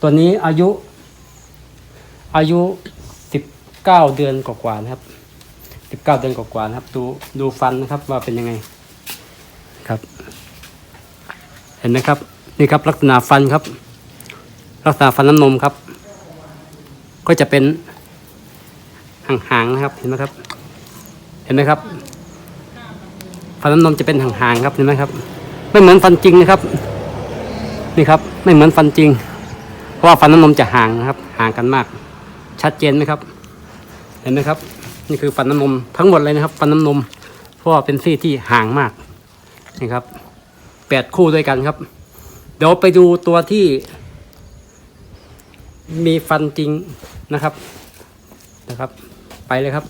ตัวนี้อายุ อายุสิบเก้าเดือนกว่าๆนะครับสิบเก้าเดือนกว่าๆนะครับ ดูดูฟันนะครับว่าเป็นยังไงครับ เห็นไหมครับ นี่ครับลักษณะฟันครับ ลักษณะฟันน้ำนมครับ ก็จะเป็นห่างๆนะครับเห็นไหมครับ เห็นไหมครับ ฟันน้ำนมจะเป็นห่างๆครับเห็นไหมครับ ไม่เหมือนฟันจริงนะครับ นี่ครับ ไม่เหมือนฟันจริง เพราะว่าฟันน้ำนมจะห่างนะครับ ห่างกันมาก ชัดเจนไหมครับ เห็นไหมครับ นี่คือฟันน้ำนมทั้งหมดเลยนะครับ ฟันน้ำนม เพราะว่าเป็นซี่ที่ห่างมากนี่ครับแปดคู่ด้วยกันครับ เดี๋ยวไปดูตัวที่ มีฟันจริงนะครับนะครับ ไปเลยครับ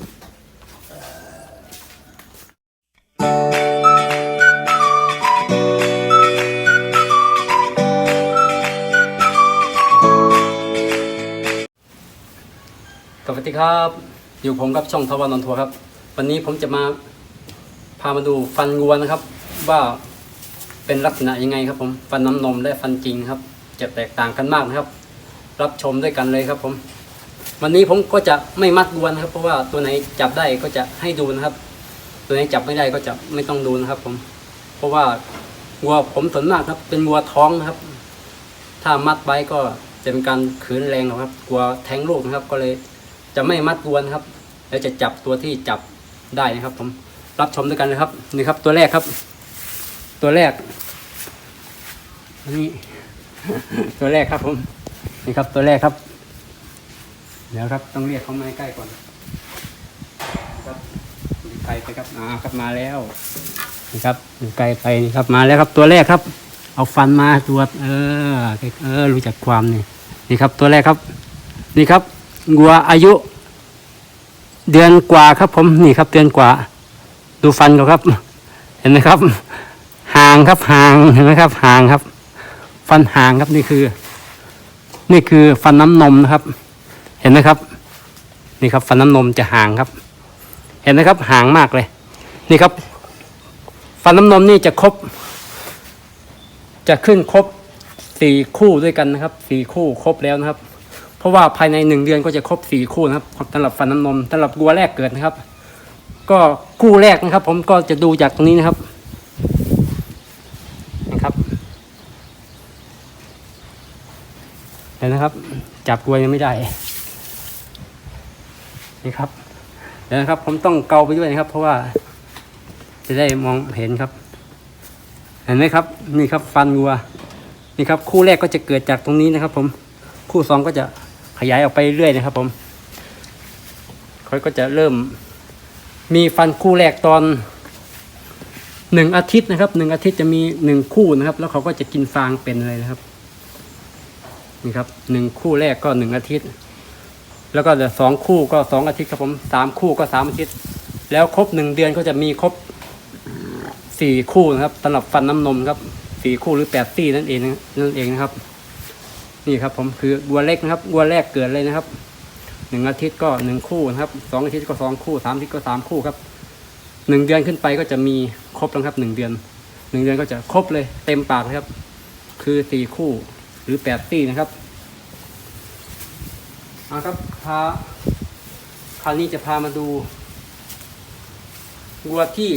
ดีครับอยู่ผมกับช่องทวันนนทัวร์ครับ วันนี้ผมจะมาพามาดูฟันวัวนะครับ ว่าเป็นลักษณะยังไงครับผมฟันน้ำนมและฟันจริงครับ จะแตกต่างกันมากนะครับ รับชมด้วยกันเลยครับผม วันนี้ผมก็จะไม่มัดวัวนะครับ เพราะว่าตัวไหนจับได้ก็จะให้ดูนะครับ ตัวไหนจับไม่ได้ก็จะไม่ต้องดูนะครับ ผม เพราะว่าวัวผมส่วนมากครับ เป็นวัวท้องนะครับ ถ้ามัดไว้ก็จะเป็นการขืนแรงนะครับ กลัวแทงลูกนะครับ ก็เลย จะไม่มัดอวนครับ แล้วจะจับตัวที่จับได้นะครับ ผมรับชมด้วยกันเลยครับนี่ครับ ตัวแรกครับ ตัวแรกนี่ตัวแรกครับ ผมนี่ครับ ตัวแรกครับ เดี๋ยวครับต้องเรียกเขามาใกล้ก่อน ครับไกลไปครับอ่าครับมาแล้วนี่ครับไกลไปนี่ครับมาแล้วครับตัวแรกครับ เอาฟันมาตรวจเออเออรู้จักความนี่นี่ครับ ตัวแรกครับ นี่ครับ วัวอายุเดือนกว่าครับ ผมนี่ครับ เดือนกว่า ดูฟันเขาครับ เห็นไหมครับห่างครับห่างเห็นไหมครับห่างครับ ฟันห่างครับนี่คือ นี่คือฟันน้ำนมนะครับ เห็นไหมครับ นี่ครับ ฟันน้ำนมจะห่างครับ เห็นไหมครับห่างมากเลย นี่ครับ ฟันน้ำนมนี่จะครบ จะขึ้นครบสี่คู่ด้วยกันนะครับสี่คู่ครบแล้วนะครับ เพราะว่าภายในหนึ่งเดือนก็จะครบสี่คู่นะครับสำหรับฟันน้ำนมสำหรับวัวแรกเกิดนะครับ ก็คู่แรกนะครับ ผมก็จะดูจากตรงนี้นะครับนะครับเห็นนะครับ จับวัวยังไม่ได้นี่ครับเดี๋ยวนะครับ ผมต้องเกาไปด้วยนะครับ เพราะว่า จะได้มองเห็นครับ เห็นไหมครับ นี่ครับฟันวัวนี่ครับ คู่แรกก็จะเกิดจากตรงนี้นะครับ ผมคู่สองก็จะ ขยายออกไปเรื่อยนะครับผมเขาก็จะเริ่มมีฟันคู่แรกตอนหนึ่งอาทิตย์นะครับหนึ่งอาทิตย์จะมีหนึ่งคู่นะครับ แล้วเขาก็จะกินฟางเป็นเลยนะครับนี่ครับหนึ่งคู่แรกก็หนึ่งอาทิตย์ แล้วก็เดี๋ยวสองคู่ก็สองอาทิตย์ครับผมสามคู่ก็สามอาทิตย์ แล้วครบหนึ่งเดือนก็จะมีครบสี่คู่นะครับสำหรับฟันน้ำนมครับสี่คู่หรือแปดซี่นั่นเองนั่นเองนะครับ นี่ครับผมคือวัวเล็กนะครับวัวแรกเกิดเลยนะครับหนึ่งอาทิตย์ก็หนึ่งคู่นะครับสองอาทิตย์ก็สองคู่สามอาทิตย์ก็สามคู่ครับหนึ่งเดือนขึ้นไปก็จะมีครบแล้วครับหนึ่งเดือนหนึ่งเดือนก็จะครบเลยเต็มปากเลยครับ คือสี่คู่หรือแปดซี่นะครับเอาครับพาคราวนี้จะพามาดูวัวที่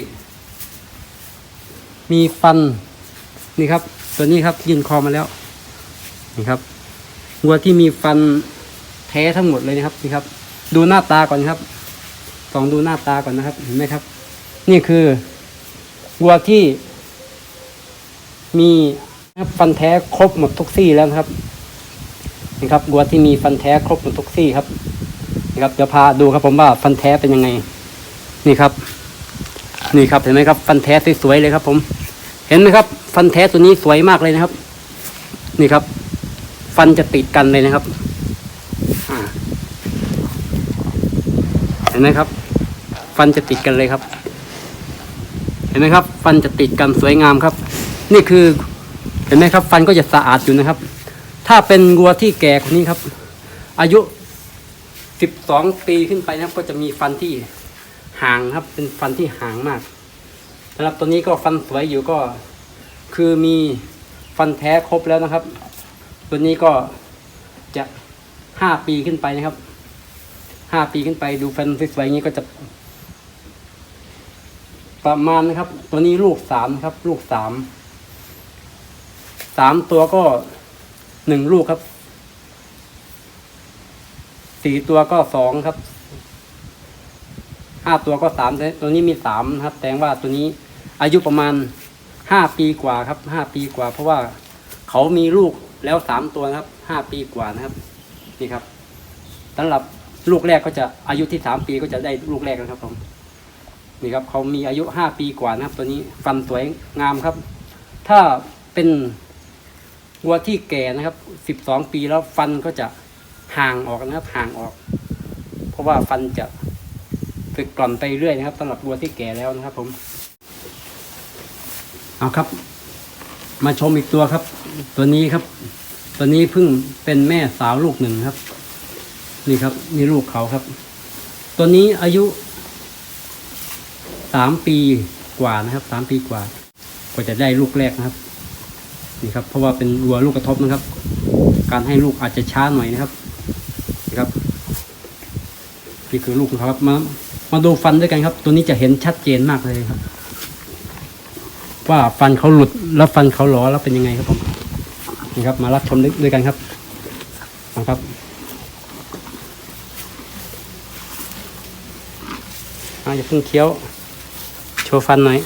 มีฟันนี่ครับ ตัวนี้ครับยืนคอมาแล้วนี่ครับ วัวที่มีฟันแท้ทั้งหมดเลยนะครับนี่ครับ ดูหน้าตาก่อนครับลองดูหน้าตาก่อนนะครับ เห็นไหมครับ นี่คือวัวที่ มีฟันแท้ครบหมดทุกซี่แล้วนะครับนี่ครับวัวที่มีฟันแท้ครบหมดทุกซี่ครับนี่ครับเดี๋ยวพาดูครับผมว่าฟันแท้เป็นยังไง นี่ครับ นี่ครับเห็นไหมครับ ฟันแท้สวยๆเลยครับ ผม เห็นไหมครับ ฟันแท้ตัวนี้สวยมากเลยนะครับ นี่ครับ ฟันจะติดกันเลยนะครับเห็นไหมครับ ฟันจะติดกันเลยครับ เห็นไหมครับ ฟันจะติดกันสวยงามครับ นี่คือเห็นไหมครับ ฟันก็จะสะอาดอยู่นะครับ ถ้าเป็นวัวที่แก่คนนี้ครับ อายุสิบสองปีขึ้นไปนะครับ ก็จะมีฟันที่ห่างครับ เป็นฟันที่ห่างมากสำหรับตัวนี้ก็ฟันสวยอยู่ก็ คือมีฟันแท้ครบแล้วนะครับ ตัวนี้ก็จะห้าปีขึ้นไปนะครับห้าปีขึ้นไปดูฟันสวยๆอย่างนี้ก็จะ ประมาณนะครับ ตัวนี้ลูกสามครับ ลูกสามสามตัวก็หนึ่งลูกครับสี่ตัวก็สองครับห้าตัวก็สามตัวนี้มีสามนะครับแสดงว่าตัวนี้อายุประมาณห้าปีกว่าครับห้าปีกว่า เพราะว่าเขามีลูก แล้วสามตัวนะครับห้าปีกว่านะครับนี่ครับสำหรับลูกแรกก็จะอายุที่สามปีก็จะได้ลูกแรกนะครับผมนี่ครับเขามีอายุห้าปีกว่านะครับ ตัวนี้ฟันสวยงามครับ ถ้าเป็นวัวที่แก่นะครับสิบสองปีแล้วฟันก็จะห่างออกนะครับห่างออก เพราะว่าฟันจะฝึกกร่อนไปเรื่อยนะครับสำหรับวัวที่แก่แล้วนะครับ ผม เอาครับ มาชมอีกตัวครับ ตัวนี้ครับ ตัวนี้เพิ่งเป็นแม่สาวลูกหนึ่งครับ นี่ครับนี่ลูกเขาครับ ตัวนี้อายุสามปีกว่านะครับสามปีกว่า ก็จะได้ลูกแรกนะครับ นี่ครับ เพราะว่าเป็นวัวลูกกระทบนะครับ การให้ลูกอาจจะช้าหน่อยนะครับนี่ครับนี่คือลูกเขาครับมามาดูฟันด้วยกันครับ ตัวนี้จะเห็นชัดเจนมากเลยครับ ว่าฟันเขาหลุดแล้วฟันเขาหลอแล้วเป็นยังไงครับผมนี่ครับ มารับชมด้วยกันครับนะครับอาอย่าเพิ่งเคี้ยว โชว์ฟันหน่อย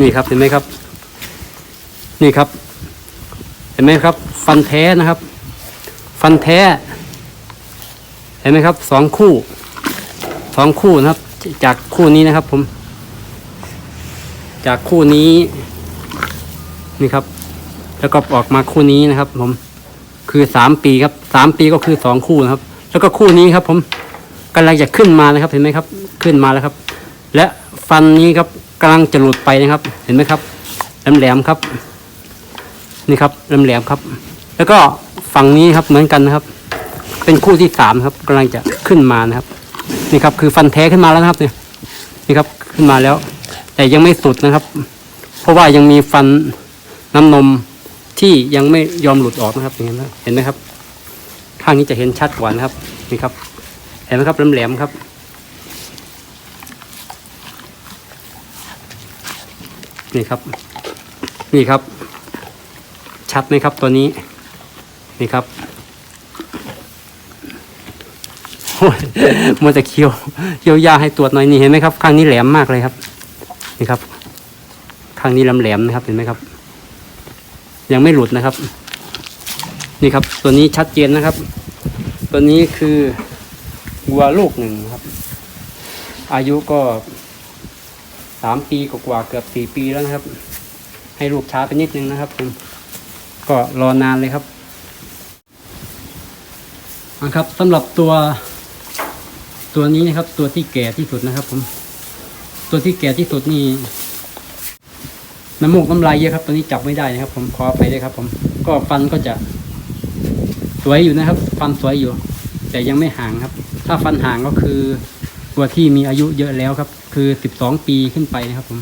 นี่ครับเห็นไหมครับ นี่ครับ เห็นไหมครับ ฟันแท้นะครับ ฟันแท้ เห็นไหมครับสองคู่สองคู่นะครับ จากคู่นี้นะครับ ผม จากคู่นี้นี่ครับ แล้วก็ออกมาคู่นี้นะครับ ผมคือสามปีครับสามปีก็คือสองคู่นะครับ แล้วก็คู่นี้ครับ ผมกำลังจะขึ้นมานะครับ เห็นไหมครับ ขึ้นมาแล้วครับ และฟันนี้ครับกำลังจะหลุดไปนะครับ เห็นไหมครับแหลมๆครับ นี่ครับแหลมๆครับ แล้วก็ฝั่งนี้ครับเหมือนกันนะครับ เป็นคู่ที่สามครับกำลังจะขึ้นมานะครับ นี่ครับ คือฟันแท้ขึ้นมาแล้วนะครับ เนี่ย นี่ครับ ขึ้นมาแล้ว แต่ยังไม่สุดนะครับ เพราะว่ายังมีฟันน้ำนมที่ยังไม่ยอมหลุดออกนะครับอย่างนี้นะเห็นไหมครับข้างนี้จะเห็นชัดกว่านะครับนี่ครับ เห็นไหมครับแหลมๆครับ นี่ครับ นี่ครับ ชัดไหมครับตัวนี้ นี่ครับโอ้ยมัวแต่เคี้ยวเคี้ยวยาให้ตรวจหน่อยนี่เห็นไหมครับ ข้างนี้แหลมมากเลยครับ นี่ครับ ข้างนี้ลำแหลมนะครับเห็นไหมครับ ยังไม่หลุดนะครับ นี่ครับ ตัวนี้ชัดเจนนะครับ ตัวนี้คือวัวลูกหนึ่งครับ อายุก็สามปีกว่าเกือบสี่ปีแล้วนะครับ ให้ลูกช้าไปนิดนึงนะครับผมก็รอนานเลยครับนะครับสำหรับตัวตัวนี้นะครับ ตัวที่แก่ที่สุดนะครับผม ตัวที่แก่ที่สุดนี่น้ำมูกน้ำลายเยอะครับ ตัวนี้จับไม่ได้นะครับ ผมขอไปด้วยครับ ผมก็ฟันก็จะ สวยอยู่นะครับ ฟันสวยอยู่ แต่ยังไม่ห่างครับ ถ้าฟันห่างก็คือตัวที่มีอายุเยอะแล้วครับ คือสิบสองปีขึ้นไปนะครับ ผม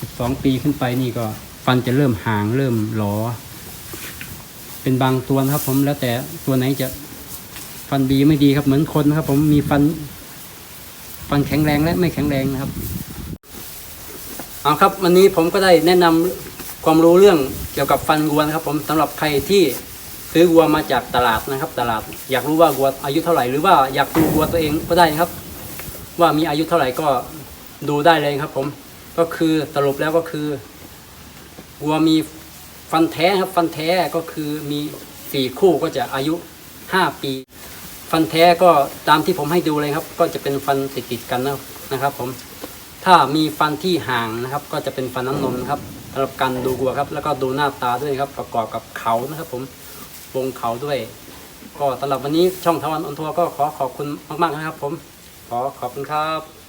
สิบสองปีขึ้นไปนี่ก็ ฟันจะเริ่มห่างเริ่มหลอ เป็นบางตัวนะครับ ผมแล้วแต่ตัวไหนจะฟันดีไม่ดีครับเหมือนคนนะครับ ผมมีฟัน ฟันแข็งแรงและไม่แข็งแรงนะครับเอาครับวันนี้ผมก็ได้แนะนำความรู้เรื่องเกี่ยวกับฟันวัวนะครับ ผมสำหรับใครที่ซื้อวัวมาจากตลาดนะครับ ตลาดอยากรู้ว่าวัวอายุเท่าไหร่หรือว่าอยากดูวัวตัวเองก็ได้ครับ ว่ามีอายุเท่าไหร่ก็ดูได้เลยครับ ผมก็คือสรุปแล้วก็คือวัวมีฟันแท้ครับ ฟันแท้ก็คือมีสี่คู่ก็จะอายุห้าปี ฟันแท้ก็ตามที่ผมให้ดูเลยครับ ก็จะเป็นฟันติดติดกันนะนะครับ ผม ถ้ามีฟันที่ห่างนะครับ ก็จะเป็นฟันน้ำนมนะครับสำหรับการดูวัวครับ แล้วก็ดูหน้าตาด้วยครับ ประกอบกับเขานะครับ ผมวงเขาด้วย ก็สำหรับวันนี้ช่องทวันออนทัวร์ก็ขอขอบคุณมากๆนะครับ ผม ขอขอบคุณครับ